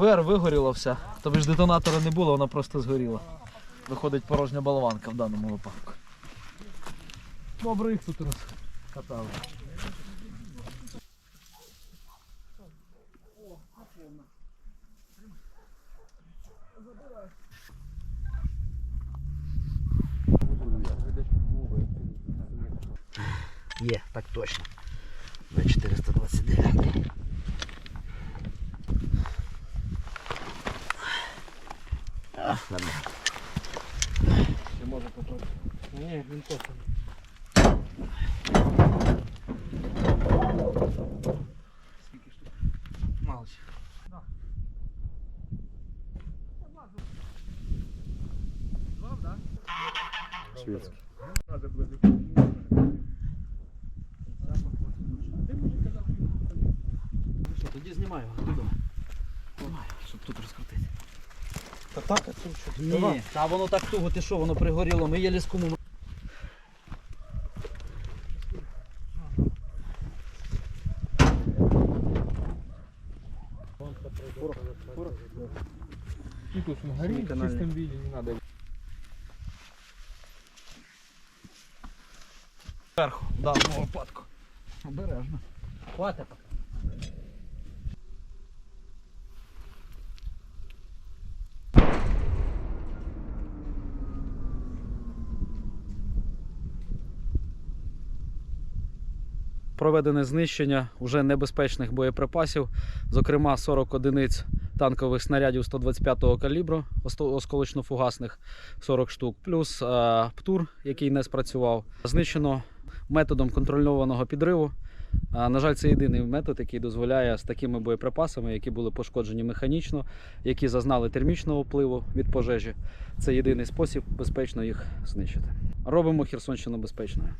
ВР вигоріла вся. Тобі ж детонатора не було, вона просто згоріла. Виходить порожня болванка в даному випадку. Добре їх тут розкатали. Є, так точно. нормально. Чи може попасти? Ні, він точно. Скільки штук? Мало ще. Шведський. Що, тоді знімаю. Додому. Знімаю, щоб тут розкрутити. Та так, а цим що? Ні, та воно так туго, ти що, воно пригоріло, ми єлі з кумом. І тут він горить, в чистому віді не треба. Зверху, в даному випадку. Обережно. Хватить поки. Проведене знищення уже небезпечних боєприпасів, зокрема 40 одиниць танкових снарядів 125-го калібру, осколочно-фугасних 40 штук, плюс е, ПТУР, який не спрацював. Знищено методом контрольованого підриву. А, На жаль, це єдиний метод, який дозволяє з такими боєприпасами, які були пошкоджені механічно, які зазнали термічного впливу від пожежі. Це єдиний спосіб безпечно їх знищити. Робимо Херсонщину безпечною.